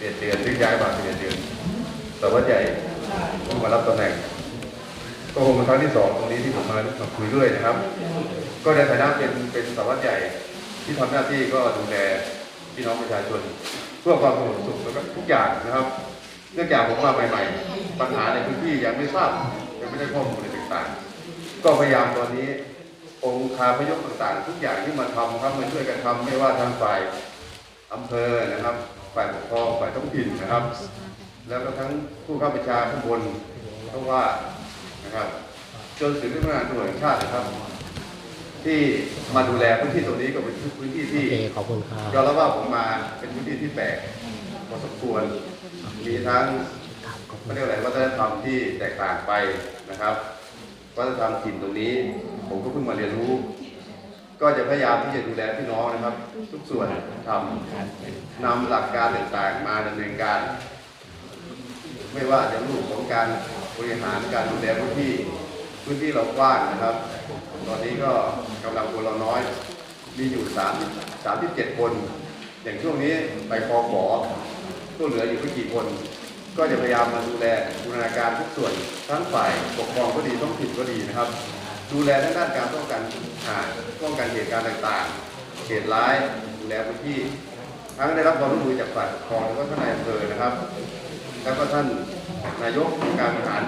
11 เดือนซึ่งย้ายมา 11 เดือนสารวัตรใหญ่เพิ่งมารับตำแหน่ง ก็คงเป็นครั้งที่สองตรงนี้ที่ผมมามาคุยด้วยนะครับ ก็ในฐานะเป็นเป็นสารวัตรใหญ่ที่ทำหน้าที่ก็ดูแลพี่น้องประชาชนเพื่อความสงบสุขแล้วก็ทุกอย่างนะครับ เนื่องจากผมมาใหม่ ๆ ปัญหาในพื้นที่ยังไม่ทราบยังไม่ได้ข้อมูลอะไรต่างๆ ก็พยายามตอนนี้องค์คาพยพต่างๆ ทุกอย่างที่มาทำครับมาช่วยกันทำไม่ว่าทางฝ่ายอำเภอนะครับ ฝ่ายปกครองฝ่ายท้องถิ่นนะครับ แล้วก็ทั้งผู้ข้าราชการข้างบนเพราะว่านะครับจนถึงพนักงานตำรวจแห่งชาตินะครับ ที่มาดูแลพื้นที่ตรงนี้ก็เป็นพื้นที่โอที่เคขอบคุณครับยอมรับว่าผมมาเป็นพื้นที่ที่แปลกพอสมควรมีทั้งไม่เรียกอะไรวัฒนธรรมที่แตกต่างไปนะครับ วัฒนธรรมถิ่นตรงนี้ ผมก็เพิ่งมาเรียนรู้ ก็จะพยายามที่จะดูแลพี่น้องนะครับ ทุกส่วนทำนำหลักการต่างๆ มาดำเนินการ ไม่ว่าจะรูปของการบริหารการดูแลพื้นที่พื้นที่เรากว้างนะครับ ตอนนี้ก็กำลังคนเราน้อย มีอยู่3 37 คน อย่างช่วงนี้ไปคอขอก็เหลืออยู่ไม่กี่คน ก็จะพยายามมาดูแลบูรณาการทุกส่วนทั้งฝ่ายปกครองก็ดีท้องถิ่นก็ดีนะครับ ดูแลทั้งด้านการป้องกันอ่าป้องกันเหตุการณ์ต่างๆ เหตุร้ายดูแลพื้นที่ ทั้งได้รับความร่วมมือจากฝ่ายปกครองแล้วก็ท่านนายอำเภอนะครับ แล้วก็ท่านนายกการบริหาร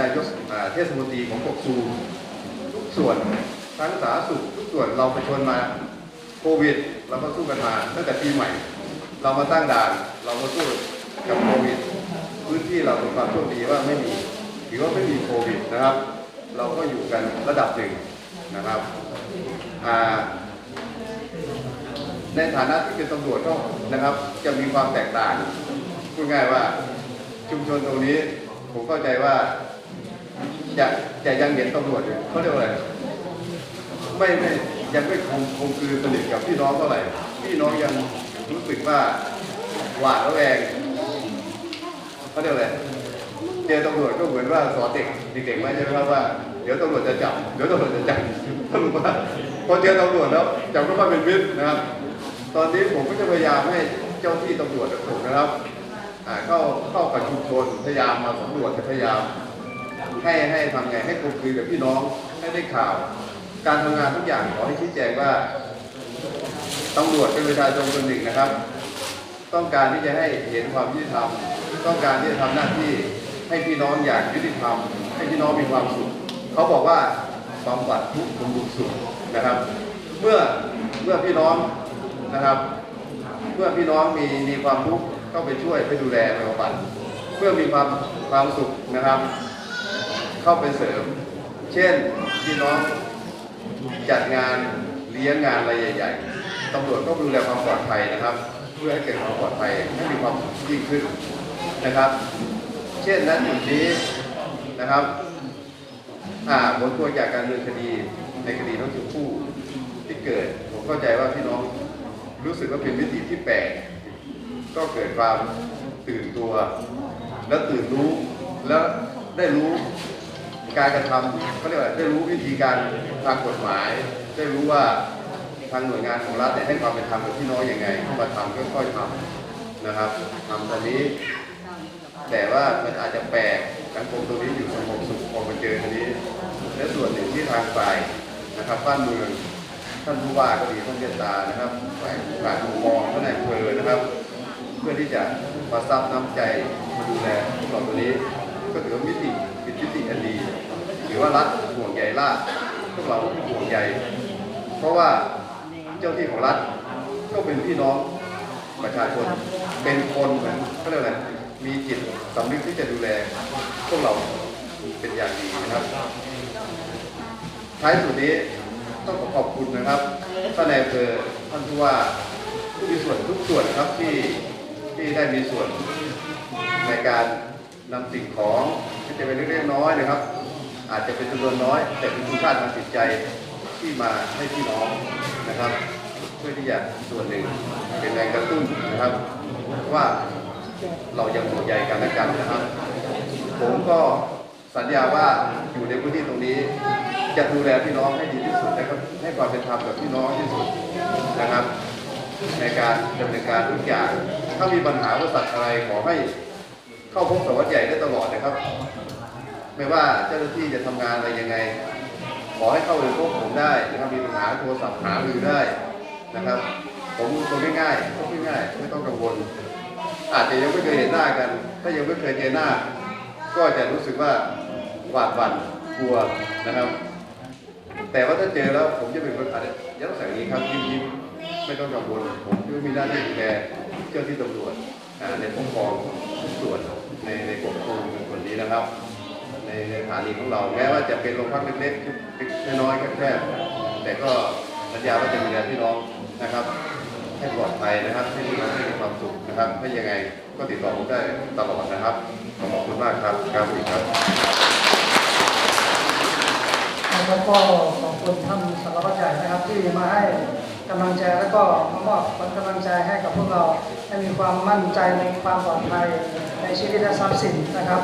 นายกเทศมนตรีของกกตูทุกส่วนทั้งสาธารณสุขทุกส่วนเราไปชนมาโควิด เราก็สู้กันมาตั้งแต่ปีใหม่ เรามาตั้งด่านเรามาสู้กับโควิด พื้นที่เราเป็นความโชคดีว่าไม่มีถือว่าไม่มีโควิดนะครับ เราก็อยู่กันระดับหนึ่งนะครับในฐานะที่เป็นตำรวจก็นะครับ จะมีความแตกต่างพูดง่ายว่าชุมชนตรงนี้ผมเข้าใจว่าจะจะยังเห็นตำรวจอยู่เขาเรียกว่าอะไรไม่ไม่ยังไม่คงคงคือสนิทกับพี่น้องเท่าไหร่พี่น้องยังรู้สึกว่าหวาดระแวงเขาเรียกอะไร เจอตำรวจก็เหมือนว่าสอนเด็กเด็กๆไว้ใช่ไหมครับว่าเดี๋ยวตำรวจจะจับเดี๋ยวตำรวจจะจับสรุปว่าพอเจอตำรวจแล้วจับก็มาเป็นมิตรนะครับ ตอนนี้ผมก็จะพยายามให้เจ้าที่ตำรวจผมนะครับเข้าเข้ากับชุมชนพยายามมาสำรวจพยายามให้ให้ทำไงให้คุยคุยกับพี่น้องให้ได้ข่าว การทำงานทุกอย่างขอให้ชี้แจงว่าตำรวจเป็นประชาชนคนหนึ่งนะครับ ต้องการที่จะให้เห็นความยุติธรรมต้องการที่จะทำหน้าที่ ให้พี่น้องอย่างยุติธรรมให้พี่น้องมีความสุขเขาบอกว่าบำบัดทุกข์บำรุงสุขนะครับ เมื่อเมื่อพี่น้องนะครับ เมื่อพี่น้องมีมีความทุกข์ก็ไปช่วยไปดูแลไปบำบัดเพื่อมีความความสุขนะครับ เข้าไปเสริม เช่นพี่น้องจัดงานเลี้ยงงานอะไรใหญ่ ๆตำรวจก็ดูแลความปลอดภัยนะครับ เพื่อให้เกิดความปลอดภัยให้มีความสุขยิ่งขึ้นนะครับ เช่นนั้นจุดนี้นะครับอ่าผลพวงจากการดำเนินคดีในคดีน้องชมพู่ที่เกิด ผมเข้าใจว่าพี่น้องรู้สึกว่าเป็นวิธีที่แปลกก็เกิดความตื่นตัว แล้วตื่นรู้แล้วได้รู้การกระทำเขาเรียกว่าได้รู้วิธีการทางกฎหมาย ได้รู้ว่าทางหน่วยงานของรัฐเนี่ยให้ความเป็นธรรมกับพี่น้องยังไงเข้ามาทำค่อยๆทำนะครับทำตอนนี้ แต่ว่ามันอาจจะแปลกสังคมตรงนี้อยู่สงบสุขพอมาเจอทีนี้ และส่วนหนึ่งที่ทางฝ่ายนะครับบ้านเมืองท่านผู้ว่าก็ดีท่านเมตตานะครับฝ่ายฝ่ายปกครองท่านนายอำเภอนะครับ เพื่อที่จะมาซับน้ำใจมาดูแลพวกเราตัวนี้ ก็ถือว่ามิติเป็นมิติอันดีถือว่ารัฐห่วงใยราชพวกเราห่วงใยเพราะว่าเจ้าที่ของรัฐก็เป็นพี่น้องประชาชนเป็นคนเหมือนเขาเรียกอะไรมีจิต สำนึกที่จะดูแลพวกเราเป็นอย่างดีนะครับ ท้ายสุดนี้ต้องขอขอบคุณนะครับท่านนายอำเภอท่านผู้ว่าผู้มีส่วนทุกส่วนครับที่ที่ได้มีส่วนในการนำสิ่งของที่จะเป็นเล็กๆน้อยนะครับ อาจจะเป็นจำนวนน้อย แต่เป็นคุณค่าทางจิตใจที่มาให้พี่น้องนะครับ เพื่อที่จะส่วนหนึ่งเป็นแรงกระตุ้นนะครับว่า เรายังห่วงใยกันและกันนะครับ ผมก็สัญญาว่าอยู่ในพื้นที่ตรงนี้ จะดูแลพี่น้องให้ดีที่สุดนะครับให้ความเป็นธรรมกับพี่น้องที่สุดนะครับ ในการดำเนินการทุกอย่าง ถ้ามีปัญหาอุปสรรคอะไรขอให้เข้าพบสารวัตรใหญ่ได้ตลอดนะครับ ไม่ว่าเจ้าหน้าที่จะทำงานอะไรยังไง ขอให้เข้าไปพบผมได้นะครับมีปัญหาโทรศัพท์หารือได้นะครับ ผมตัวง่ายๆง่ายๆไม่ต้องกังวล อาจจะยังไม่เคยเห็นหน้ากัน ถ้ายังไม่เคยเจอหน้า ก็จะรู้สึกว่าหวาดหวั่นกลัวนะครับ แต่ว่าถ้าเจอแล้วผมจะเป็นคนอาจจะยังต้องใส่อย่างนี้ครับยิ้มยิ้มไม่ต้องกังวลผมจะมีหน้าที่ดูแลเจ้าที่ตำรวจในปกครองทุกส่วนในในกรมควบคุมคนนี้นะครับ ในสถานีของเราแม้ว่าจะเป็นโรงพักเล็กๆน้อยๆแคบๆแต่ก็สัญญาว่าจะดูแลพี่น้องนะครับ ให้ปลอดภัยนะครับ ให้พี่น้องให้มีความสุขนะครับ ถ้ายังไงก็ติดต่อผมได้ตลอดนะครับ ขอบคุณมากครับครับสวัสดีครับแล้วก็ขอบคุณท่านสารวัตรใหญ่นะครับที่มาให้กำลังใจแล้วก็มามอบกำลังใจให้กับพวกเราให้มีความมั่นใจในความปลอดภัยในชีวิตและทรัพย์สินนะครับ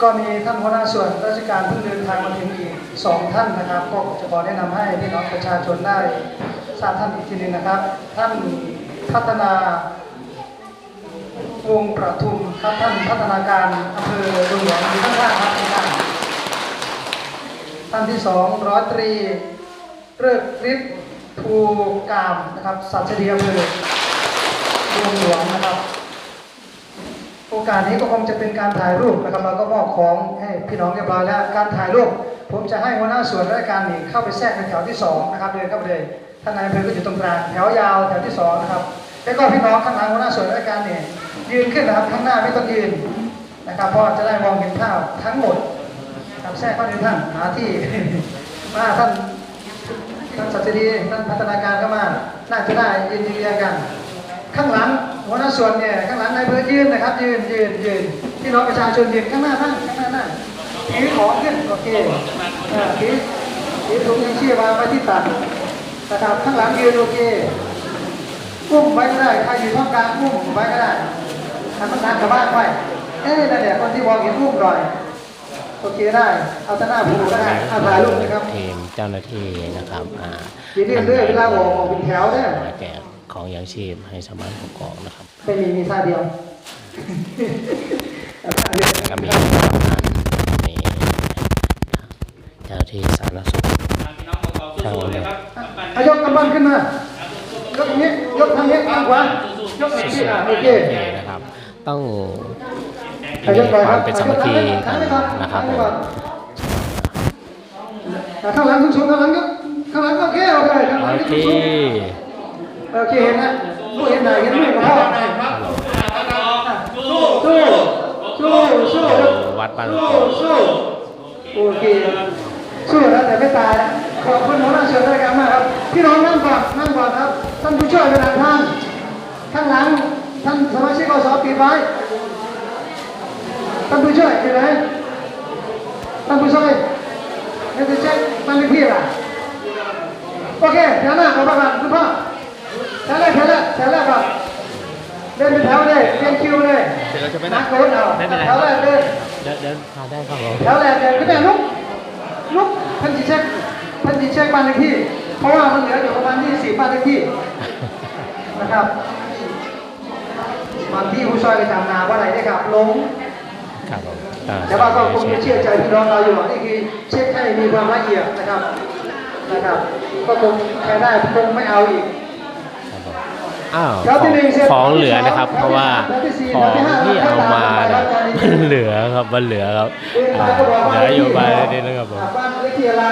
ก็มีท่านหัวหน้าส่วนราชการเพิ่งเดินทางมาถึงอีกสองท่านนะครับก็จะขอแนะนำให้พี่น้องประชาชนได้ ทราบท่านอีกทีหนึงนะครับ ท่านพัฒนาวงประทุมครับท่านพัฒนาการอำเภอดงหลวงอยู่ข้างๆครับข้างๆท่านที่สองร้อยตรีเริกฤทธิ์ภูกามนะครับสัชดีอำเภอดงหลวงนะครับโอกาสนี้ก็คงจะเป็นการถ่ายรูปนะครับเราก็มอบของให้พี่น้องเรียบร้อยแล้วการถ่ายรูป ผมจะให้หัวหน้าส่วนราชการนี่เข้าไปแทรกในแถวที่สองนะครับเดินเข้าไปเลย ท่านนายอำเภอก็อยู่ตรงกลางแถวยาวแถวที่สองนะครับแล้วก็พี่น้องข้างหลังหัวหน้าส่วนราชการเนี่ยยืนขึ้นนะครับข้างหน้าไม่ต้องยืนนะครับเพราะจะได้มองเห็นภาพทั้งหมดทำแทรกเข้าในท่านหาที่มาท่านท่านสัตดีท่านพัฒนาการก็มาน่าจะได้ยืนยืนเรียงกัน ข้างหลังหัวหน้าส่วนเนี่ยข้างหลังนายอำเภอยืนนะครับ ยืนยืนยืนพี่น้องประชาชนยืนข้างหน้าท่านข้างหน้านั่นถือของขึ้นโอเคถือถือถุงยังชีพวาไว้ที่ตัด นะครับข้างหลังยืนโอเคอุ้มไว้ก็ได้ใครอยู่ท่ามกลางอุ้มไว้ก็ได้ทำมันนานกับบ้านไว้เอ้ยนั่นแหละคนที่มองเห็นอุ้มหน่อยโอเคได้ เอาแต่หน้าผูก็ได้เอาถ่ายรูปนะครับทีมเจ้าหน้าที่นะครับอ่าทีนี้เรื่อยเวลาออกออกเป็นแถวเนี่ยมาแจกของยังชีพให้ชาวบ้านกกอกนะครับไม่มีมีท่าเดียวแล้วก็มีทางมีเจ้าหน้าที่สาธารณสุข ทางเลยอายกกำบังขึ้นมายกอย่างนี้ยกทางนี้ทางขวายกอย่างนี้อะโอเคโอเคนะครับ ต้องอามียกไปคครัวาบมเป็นสามัคคีกันนะครับผมข้างหลังสูงๆข้างหลังยกข้างหลังโอเคโอเคข้างหลังโอเคโอเคเห็นนะลูกเห็นไหนเห็นลูกพ่อสู้สู้สู้สู้วัดบ้านสู้กอกสู้โอเคสู้แล้วแต่ไม่ตายนะ ขอบคุณหัวหน้าส่วนราชการมากครับ พี่น้องนั่งก่อนนั่งก่อนครับ ท่านผู้ช่วยเป็นทางข้างหลังท่านสมาชิกอสปิดไว้ท่านผู้ช่วยอยู่ไหนท่านผู้ช่วยนี่จะเช็คบ้านเลขที่ล่ะโอเคแถวหน้าขอบพระคุณคุณพ่อแถวแรกแถวแรกแถวแรกก่อนเดินเป็นแถวเลยเรียงคิวเลยเสร็จแล้วจะไปไหนนักโกนเอาไม่เป็นไรแถวแรกเดินเดินเดินพาได้ครับผมแล้วแหละเดี๋ยวก็ได้ลุกลุกท่านจีเช็ค ท่านจีเช็คบ้านเลขที่ เพราะว่ามันเหลืออยู่ประมาณที่สี่บ้านเลขที่นะครับบางที่ผู้ช่วยไปจำนาว่าไหนได้ครับลงครับผมอ่าแต่ว่าก็คงจะเชื่อใจพี่น้องเราอยู่นี่คือเช็คให้มีความละเอียดนะครับนะครับ ก็คงใครได้คงไม่เอาอีกครับผมอ้าวแถวขที่องหนึ่งเสร็จของเหลือนะครับ เพราะว่าแถวที่สี่ของแถวที่ห้าที่เอามาแถวที่เนี่ยห้ามันเหลือครับมันเหลือครับอ่าเหลืออยู่ใบนี้นะครับผม บ้านเลขที่อะไร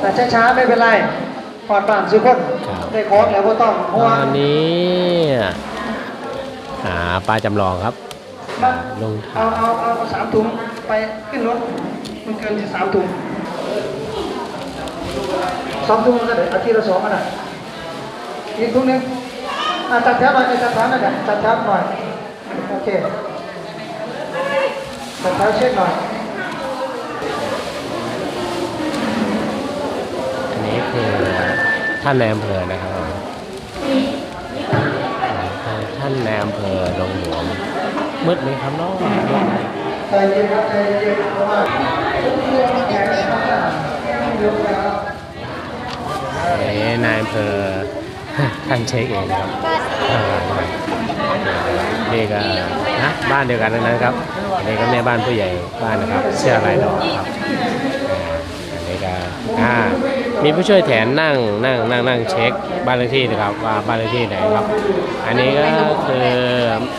แต่ช้าๆไม่เป็นไรปลอดปรานสุขคนครับได้ของแล้วก็ต้องเพราะตว่าอนนี้หาป้าจำลองครับมันลงเอาเอาเอาเอาสามถุงไปขึ้นรถมันเกินที่สามถุงสองถุงก็ได้อาทิตย์ละสองอันน่ะอีกถุงหนึงอะจัดแถวหน่อยจัดแถวหน่อยจัดแถวหน่อยโอเคจัดแถวเช็คหน่อย นนี้คือท่านในอำเภอนะครับผมท่านในอำเภอดงหลวงมืดไหมครับน้องใจเย็นครับใจเย็นเพราะว่าทุกเรื่องมันแข็งนะครับยกแล้วเอ๊นายอำเภอท่านเช็คเองนะครับอ่านี่ก็นะบ้านเดียวกันทั้งนั้นครับอันนี้ก็แม่บ้านผู้ใหญ่บ้านนะครับเสื้อลายดอกครับอ่าอันนี้ก็อ่า มีผู้ช่วยแถนนั่งนั่งนั่งนั่งเช็คบ้านเลขที่นะครับว่าบ้านเลขที่ไหนครับ อันนี้ก็คือ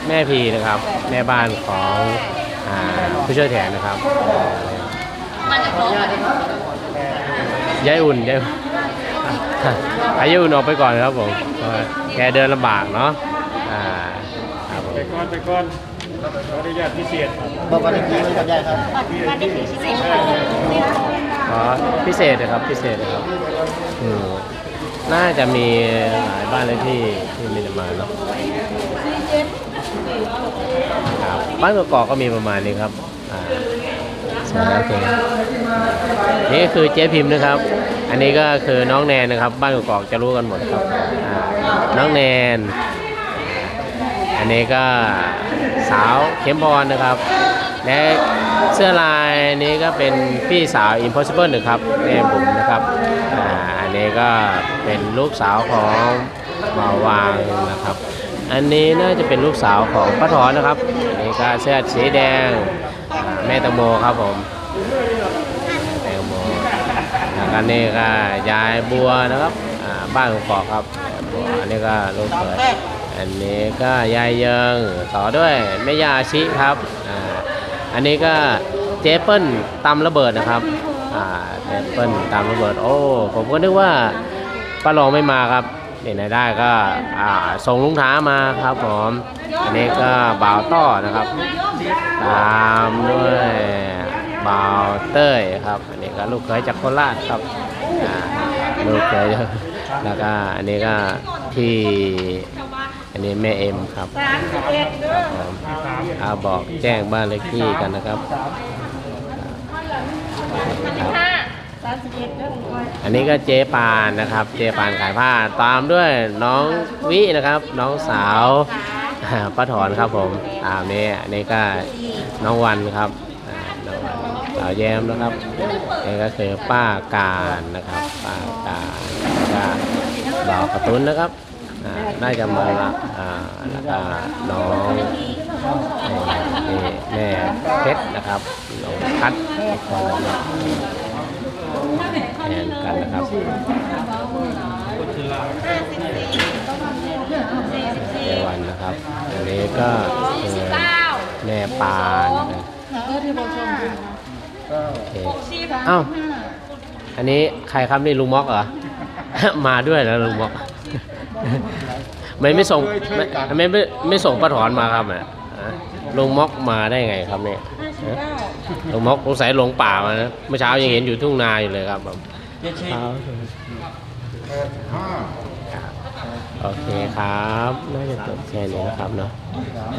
แม่พีนะครับ แม่บ้านของอ่าผู้ช่วยแถนนะครับยายอุ่นยายอายุอุ่นออกไปก่อนครับผมเพราะว่าแกเดินลำบากเนาะอ่าครับผมไปก่อนไปก่อนขออนุญาตพิเศษครับบอกวันนี้มันกับยายครับ ขอพิเศษนะครับพิเศษนะครับอืมน่าจะมีหลายบ้านเลยที่ที่มีมาเนาะครับบ้านกอกก็มีประมาณนี้ครับอ่าใช่โอเคนี่คือเจ๊พิมพ์นะครับ อันนี้ก็คือน้องแนนนะครับ บ้านกอกจะรู้กันหมดครับอ่าน้องแนน อันนี้ก็สาวเข็มพรนะครับ และเสื้อลายนี้ก็เป็นพี่สาว Impossible นะครับแม่บุ๋มนะครับอ่าอันนี้ก็เป็นลูกสาวของมาวางนะครับ อันนี้น่าจะเป็นลูกสาวของป้าถอนนะครับอันนี้ก็เสื้อสีแดงอ่าแม่ตงโมครับผมแม่ตงโมแล้วก็นี่ก็ยายบัวนะครับอ่าบ้านของปอกครับบัวอันนี้ก็ลูกเขยอันนี้ก็ยายเยิงต่อด้วยแม่ยาอาชิครับอ่า อันนี้ก็เจเปิลตำระเบิดนะครับ อ่าเจเปิลตำระเบิด โอ้ ผมก็นึกว่าป้าลองไม่มาครับเนี่ไหนได้ก็อ่าส่งลุงท้ามาครับผม อันนี้ก็บ่าวต้อนะครับ ตามด้วยบ่าวเต้ยครับ อันนี้ก็ลูกเขยจากโคราชครับลูกเขยแล้วก็อันนี้ก็พี่ อันนี้แม่เอ็มครับครับผมอาบอกแจ้งบ้านเลขที่กันนะครับครับอันนี้ก็เจ๊ปานนะครับ เจ๊ปานขายผ้าตามด้วยน้องวินะครับ น้องสาวอ่าป้าถอนครับผมตามนี้อันนี้ก็น้องวันครับอ่าน้องวันสาวแย้มนะครับนี่ก็คือป้าการนะครับ ป้าการแล้วก็บ่าวกระตุนนะครับ น่าจะมาละอ่าแล้วก็น้องแม่เพชรนะครับน้องพัดอีกคนนะครับแทนกันนะครับเจวันนะครับอันนี้ก็แม่ปานนะโอเคเอ้าอันนี้ใครครับนี่ลุงม็อกเหรอ มาด้วยแล้วลุงม็อก ไม่ไม่ส่งไม่ไม่ไม่ไม่ส่งป้าถอนมาครับเนี่ยฮะลุงม็อกมาได้ไงครับเนี่ยฮะลุงม็อกสงสัยหลงป่ามานะเมื่อเช้ายังเห็นอยู่ทุ่งนาอยู่เลยครับผมโอเคครับ น่าจะจบแค่นี้นะครับเนาะ